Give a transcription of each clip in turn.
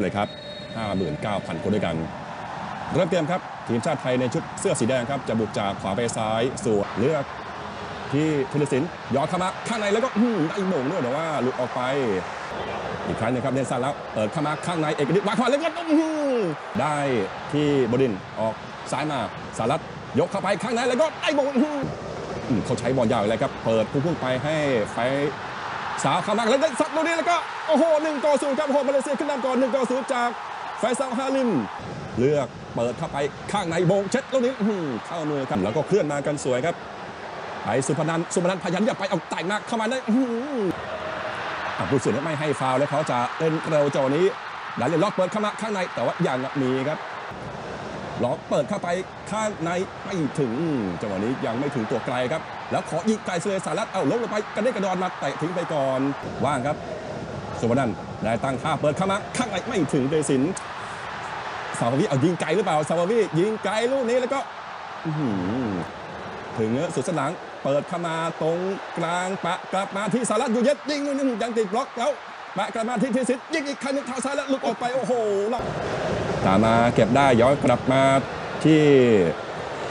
เลยครับ 59,000 คนด้วยกัน เริ่มเกมครับ ทีมชาติไทยในชุดเสื้อสีแดงครับ จะบุกจากขวาไปซ้ายสู่เลือกที่ธีรศิลป์ย้อนเข้ามาข้างในแล้วก็ได้โมงด้วยแต่ว่าหลุดออกไป อีกครั้งหนึงครับเนนซันแล้วเปิดเข้ามาข้างในเอกนิตวางขวาแล้วก็ได้ที่บดินออกซ้ายมาสารัตยกเข้าไปข้างในแล้วก็ได้โมงเขาใช้บอลยาวอีกแล้วครับ เปิดพุ่งไปให้ไฟ สาวเข้ามาแล้วได้ซัดลูกนี้แล้วก็โอ้โหหนึ่งต่อศูนย์ครับโหมาเลเซียขึ้นนำก่อนหนึ่งต่อศูนย์จากไฟซาฮาลิม เลือกเปิดเข้าไปข้างในโบงเช็ดลูกนี้เข้ามือครับแล้วก็เคลื่อนมากันสวยครับไปสุพนันสุพนันพยันอย่าไปเอาไต่งมาเข้ามาได้อื้อหืออะผู้สินไม่ให้ฟาวแล้วเขาจะเล่นเร็วจังหวะนี้ดันเลยล็อกเปิดเข้ามาข้างในแต่ว่ายังมีครับ ล็อกเปิดเข้าไปข้างในไม่ถึงจังหวะนี้ยังไม่ถึงตัวไกลครับ แล้วขอยิงไกลเสยสารัตเอาลงลงไปกระเด้กระดอนมาเตะทิ้งไปก่อน ว่างครับสุวรรณได้ตั้งท่าเปิดเข้ามาข้างในไม่ถึงเดซินสาววิเอายิงไกลหรือเปล่าสาววิยิงไกลลูกนี้แล้วก็ถึงสุดสนามเปิดเข้ามาตรงกลางปะกลับมาที่สารัตอยู่เย็ดยิงนู่นนี่ยังติดบล็อกแล้ว ปะกลับมาที่ทีสิทธิ์ยิงอีกครั้งนึงเท้าซ้ายแล้วหลุดออกไปโอ้โหแล้วตามมาเก็บได้ย้อนกลับมาที่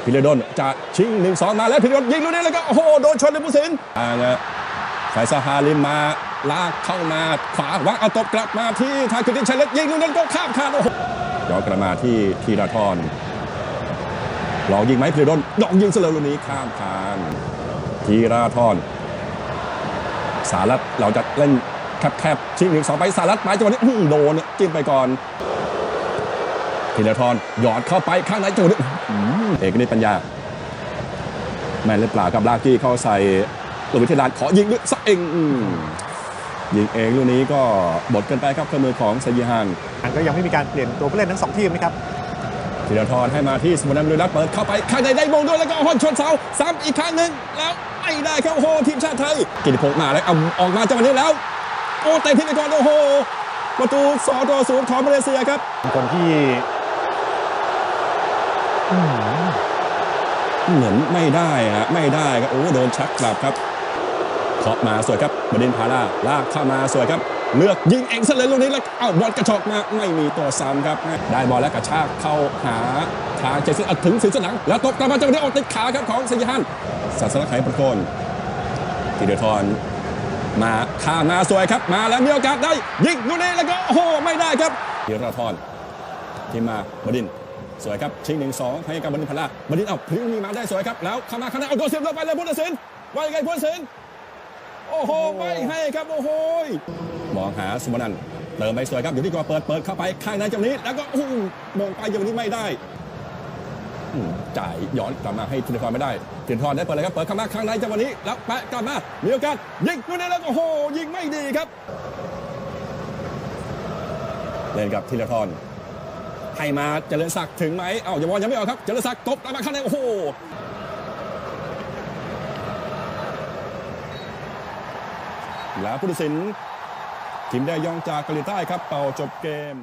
พิเรดนจะชิงหนึ่งสองมาแล้วพิเรดนยิงลูกนี้แล้วก็โอ้โหโดนชนเลยผู้สินอ่านะสายซาฮาลิมมาลากเข้ามาขวาวางเอาตบกลับมาที่ทางคือดิชัยเล็กยิงลูกนั้นก็ข้ามคานโอ้โหย้อนกลับมาที่ทีราทรลองยิงไหมพิเรดนลองยิงซะเลยลูกนี้ข้ามคานทีราทรสารัตเราจะเล่น แคบๆชิงหนึ่งสองไปสารัตไปจังหวะนี้อื้อโดนเนี่ยจิ้มไปก่อนธีรทรหยอดเข้าไปข้างในจังหวะนี้อื้อหือเอกนิตปัญญา แม่นหรือเปล่ากับลากที่เข้าใส่ลูกวิทยาลานขอยิงด้วยซะเองอืมยิงเองลูกนี้ก็บดเกินไปครับเครื่องมือของไซยีฮานก็ยังไม่มีการเปลี่ยนตัวผู้เล่นทั้งสองทีมนะครับธีรทรให้มาที่สมนันลุยรัตน์เปิดเข้าไปข้างในได้มงด้วยแล้วก็ฮอนชนเสาซ้ำอีกครั้งหนึ่งแล้วไม่ได้ครับโอ้โหทีมชาติไทยกิติพงษ์มาแล้วเอาออกมาจังหวะนี้แล้ว โอ้เตะทิ้งไปก่อนโอ้โหประตูสองต่อศูนย์ของมาเลเซียครับคนที่อืมเหมือนไม่ได้ฮะไม่ได้ครับโอ้โดนชักกลับครับเคาะมาสวยครับบดินทร์พาราลากเข้ามาสวยครับ เลือกยิงเองซะเลยลูกนี้แล้วเอ้าบอลกระชอกมาไม่มีตัวซ้ำครับ ได้บอลแล้วกระชากเข้าหาทางเจสันอะถึงสินสนัง แล้วตบกลับมาจังหวะนี้ออกติดขาครับของสยามศาสนไขประโคนธีรทร มาข้ามาสวยครับ มาแล้วมีโอกาสได้ ยิงลูกนี้แล้วก็โอ้โหไม่ได้ครับธีรทรทีมมาบดินสวยครับชิงหนึ่งสองให้กับบดินพลาบดินเอาพริ้วมีมาได้สวยครับแล้วเข้ามาข้างในเอาตัวเสียบลงไปเลยพุทธศิลป์ว่ายังไงพุทธศิลป์โอ้โหไม่ให้ครับโอ้โหมองหาสุมนันเติมไปสวยครับอยู่ที่กอเปิดเปิดเข้าไปข้างในจังหนี้ แล้วก็อู้หูมองไปจังหวะนี้ไม่ได้ จ่ายย้อนกลับมาให้ธีรทรไม่ได้ธีรทรได้เปิดเลยครับเปิดเข้ามาข้างในจังหวะนี้แล้วแปะกลับมามีโอกาสยิงลูกนี้แล้วก็โอ้โหยิงไม่ดีครับเล่นกับธีรทรให้มาเจริญศักดิ์ถึงไหมเอ้าอย่าบอลยังไม่ออกครับเจริญศักดิ์ตบกลับมาข้างในโอ้โหแล้วผู้ตัดสินทีมได้ยองจากเกาหลีใต้ครับเป่าจบเกม